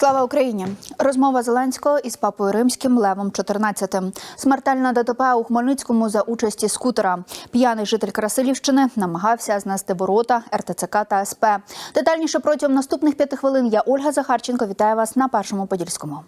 Слава Україні! Розмова Зеленського із папою римським Левом 14. Смертельна ДТП у Хмельницькому за участі скутера. П'яний житель Красилівщини намагався знести ворота РТЦК та СП. Детальніше протягом наступних п'яти хвилин я Ольга Захарченко. Вітаю вас на першому подільському.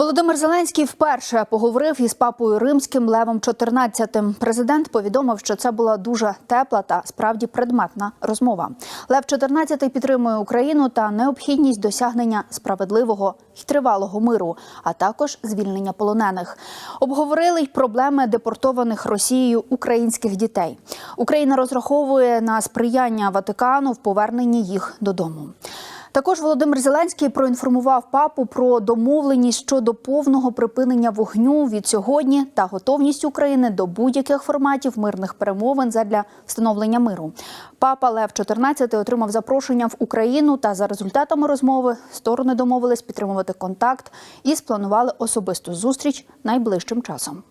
Володимир Зеленський вперше поговорив із папою римським Левом XIV. Президент повідомив, що це була дуже тепла та справді предметна розмова. Лев XIV підтримує Україну та необхідність досягнення справедливого і тривалого миру, а також звільнення полонених. Обговорили й проблеми депортованих Росією українських дітей. Україна розраховує на сприяння Ватикану в поверненні їх додому. Також Володимир Зеленський проінформував папу про домовленість щодо повного припинення вогню від сьогодні та готовність України до будь-яких форматів мирних перемовин задля встановлення миру. Папа Лев XIV отримав запрошення в Україну та за результатами розмови сторони домовились підтримувати контакт і спланували особисту зустріч найближчим часом.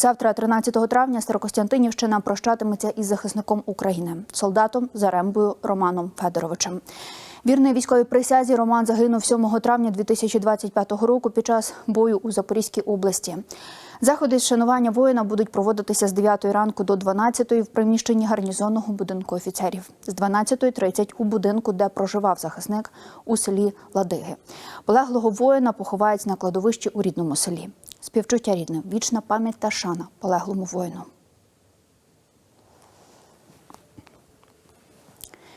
Завтра, 13 травня, Старокостянтинівщина прощатиметься із захисником України, солдатом Зарембою Романом Федоровичем. Вірний військовій присязі Роман загинув 7 травня 2025 року під час бою у Запорізькій області. Заходи з шанування воїна будуть проводитися з 9 ранку до 12 в приміщенні гарнізонного будинку офіцерів, з 12.30 у будинку, де проживав захисник у селі Ладиги. Полеглого воїна поховають на кладовищі у рідному селі. Співчуття рідним, вічна пам'ять та шана полеглому воїну.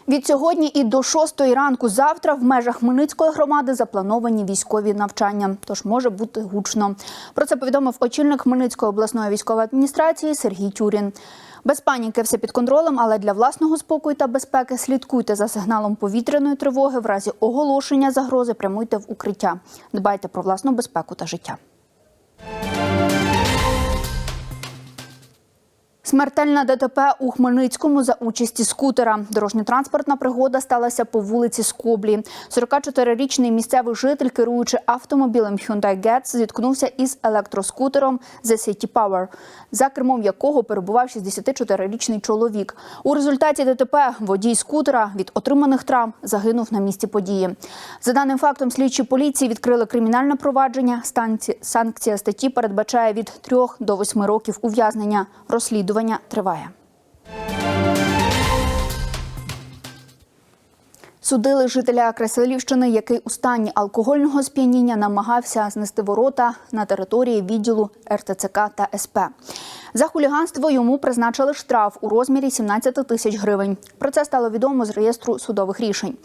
Від сьогодні і до 6 ранку завтра в межах Хмельницької громади заплановані військові навчання, тож може бути гучно. Про це повідомив очільник Хмельницької обласної військової адміністрації Сергій Тюрін. Без паніки все під контролем, але для власного спокою та безпеки слідкуйте за сигналом повітряної тривоги. В разі оголошення загрози прямуйте в укриття. Дбайте про власну безпеку та життя. Thank you. Смертельна ДТП у Хмельницькому за участі скутера. Дорожньо-транспортна пригода сталася по вулиці Скоблі. 44-річний місцевий житель, керуючи автомобілем Hyundai Getz, зіткнувся із електроскутером The City Power, за кермом якого перебував 64-річний чоловік. У результаті ДТП водій скутера від отриманих травм загинув на місці події. За даним фактом, слідчі поліції відкрили кримінальне провадження. Санкція статті передбачає від 3 до 8 років ув'язнення. Розслідування триває. Судили жителя Красилівщини, який у стані алкогольного сп'яніння намагався знести ворота на території відділу РТЦК та СП. За хуліганство йому призначили штраф у розмірі 17 тисяч гривень. Про це стало відомо з реєстру судових рішень.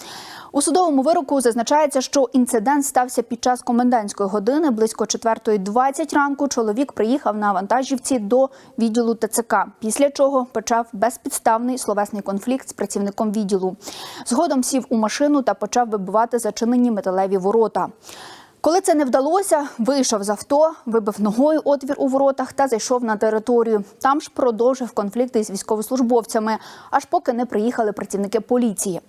У судовому вироку зазначається, що інцидент стався під час комендантської години близько 4.20 ранку. Чоловік приїхав на вантажівці до відділу ТЦК, після чого почав безпідставний словесний конфлікт з працівником відділу. Згодом сів у машину та почав вибивати зачинені металеві ворота. Коли це не вдалося, вийшов з авто, вибив ногою отвір у воротах та зайшов на територію. Там ж продовжив конфлікти із військовослужбовцями, аж поки не приїхали працівники поліції.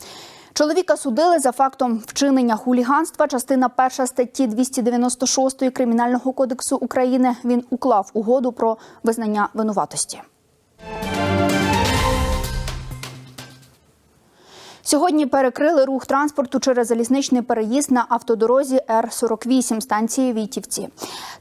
Чоловіка судили за фактом вчинення хуліганства. Частина перша статті 296 Кримінального кодексу України. Він уклав угоду про визнання винуватості. Сьогодні перекрили рух транспорту через залізничний переїзд на автодорозі Р-48 станції Війтівці.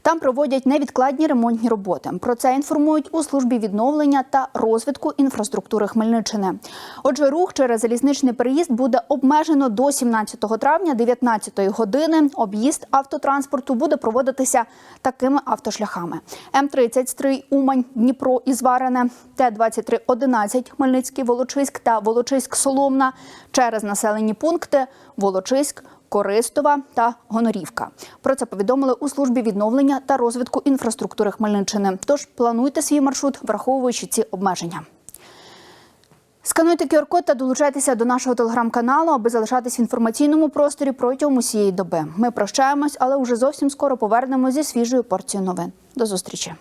Там проводять невідкладні ремонтні роботи. Про це інформують у службі відновлення та розвитку інфраструктури Хмельниччини. Отже, рух через залізничний переїзд буде обмежено до 17 травня, 19 години. Об'їзд автотранспорту буде проводитися такими автошляхами: М-30 Стрий, Умань, Дніпро і Зварене, Т-23 11 Хмельницький, Волочиськ та Волочиськ Соломна через населені пункти Волочиськ. Користова та Гонорівка. Про це повідомили у службі відновлення та розвитку інфраструктури Хмельниччини. Тож плануйте свій маршрут, враховуючи ці обмеження. Скануйте QR-код та долучайтеся до нашого телеграм-каналу, аби залишатись в інформаційному просторі протягом усієї доби. Ми прощаємось, але уже зовсім скоро повернемось зі свіжою порцією новин. До зустрічі.